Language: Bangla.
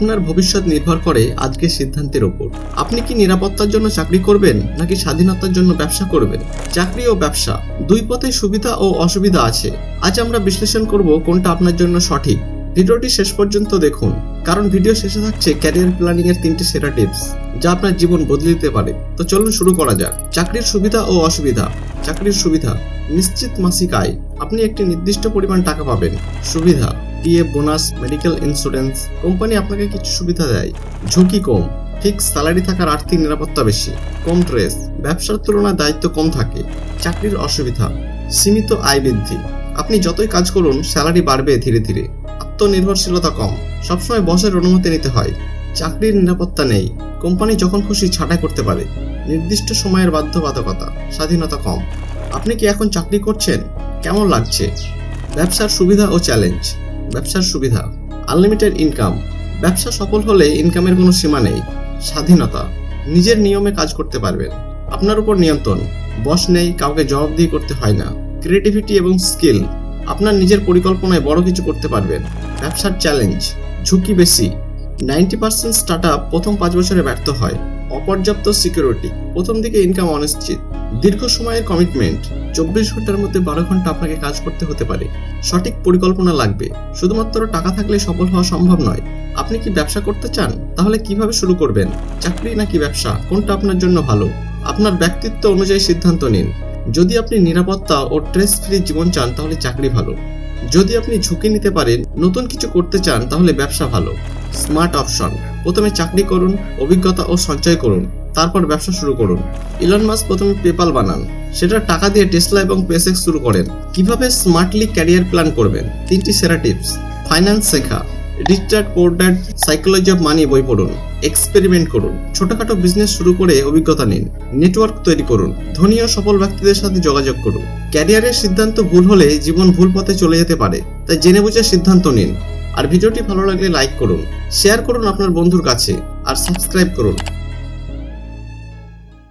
আপনার ভবিষ্যৎ নির্ভর করে আজকের সিদ্ধান্তের ওপর। আপনি কি নিরাপত্তার জন্য চাকরি করবেন, নাকি স্বাধীনতার জন্য ব্যবসা করবেন? চাকরি ও ব্যবসা, দুই পথে সুবিধা ও অসুবিধা আছে। আজ আমরা বিশ্লেষণ করব কোনটা আপনার জন্য সঠিক। ভিডিওটি শেষ পর্যন্ত দেখুন, কারণ ভিডিও শেষে থাকছে ক্যারিয়ার প্ল্যানিং এর তিনটি সেরা টিপস, যা আপনার জীবন বদলে দিতে পারে। তো চলুন শুরু করা যাক। চাকরির সুবিধা ও অসুবিধা। চাকরির সুবিধা, নিশ্চিত মাসিক আয়, আপনি একটি নির্দিষ্ট পরিমাণ টাকা পাবেন। সুবিধা PF bonus medical insurance company আপনাকে কিছু সুবিধা দেয়। ঝুঁকি কম ফিক্স স্যালারি থাকার আর্থিক নিরাপত্তা বেশি, কম স্ট্রেস ব্যবসার তুলনায় দায়িত্ব কম থাকে, চাকরির অসুবিধা, সীমিত আয় বৃদ্ধি। আপনি যতই কাজ করুন, স্যালারি বাড়বে ধীরে ধীরে। আত্মনির্ভরশীলতা কম, সবসময় বসের অনুমতি নিতে হয়। চাকরির নিরাপত্তা নেই, কোম্পানি যখন খুশি ছাঁটাই করতে পারে। নির্দিষ্ট সময়ের বাধ্যবাধকতা, স্বাধীনতা কম। আপনি কি এখন চাকরি করছেন? কেমন লাগছে? ব্যবসার সুবিধা ও চ্যালেঞ্জ ব্যবসার সুবিধা আনলিমিটেড ইনকাম ব্যবসা সফল হলে ইনকামের কোনো সীমা নেই। স্বাধীনতা, নিজের নিয়মে কাজ করতে পারবেন। আপনার উপর নিয়ন্ত্রণ। বস নেই, কাউকে জবাবদিহি করতে হয় না। ক্রিয়েটিভিটি এবং স্কিল আপনার নিজের পরিকল্পনায় বড় কিছু করতে পারবেন। ব্যবসার চ্যালেঞ্জ ঝুঁকি বেশি। নাইনটি পার্সেন্ট স্টার্ট প্রথম পাঁচ বছরে ব্যর্থ হয়। অপর্যাপ্ত সিকিউরিটি প্রথম দিকে ইনকাম অনিশ্চিত, দীর্ঘ সময়ের কমিটমেন্ট চব্বিশ ঘণ্টার মধ্যে বারো ঘণ্টা আপনাকে কাজ করতে হতে পারে। সঠিক পরিকল্পনা লাগবে, শুধুমাত্র টাকা থাকলে সফল হওয়া সম্ভব নয়। আপনি কি ব্যবসা করতে চান? তাহলে কীভাবে শুরু করবেন? চাকরি নাকি ব্যবসা? কোনটা আপনার জন্য ভালো? আপনার ব্যক্তিত্ব অনুযায়ী সিদ্ধান্ত নিন। যদি আপনি নিরাপত্তা ও স্ট্রেস ফ্রি জীবন চান, তাহলে চাকরি ভালো। যদি আপনি ঝুঁকি নিতে পারেন, নতুন কিছু করতে চান, তাহলে ব্যবসা ভালো। Smart option. প্রথমে চাকরি করুন, অভিজ্ঞতা ও সঞ্চয় করুন, তারপর ব্যবসা শুরু করুন। ইলন মাস প্রথমে পেপাল বানান। সেটা টাকা দিয়ে টেসলা এবং পেসেক্স শুরু করেন। কীভাবে স্মার্টলি ক্যারিয়ার প্ল্যান করবেন? তিনটি সেরা টিপস। ফাইন্যান্স শেখা। রিচার্ড পোর্ডার সাইকোলজি অফ মানি বই পড়ুন। এক্সপেরিমেন্ট করুন। ছোটখাটো বিজনেস শুরু করে অভিজ্ঞতা নিন। নেটওয়ার্ক তৈরি করুন। ধনী ও সফল ব্যক্তিদের সাথে যোগাযোগ করুন। ক্যারিয়ারের সিদ্ধান্ত ভুল হলে জীবন ভুল পথে চলে যেতে পারে। তাই জেনে বুঝে সিদ্ধান্ত নিন। আর ভিডিওটি ভালো লাগলে লাইক করুন শেয়ার করুন আপনার বন্ধুর কাছে আর সাবস্ক্রাইব করুন।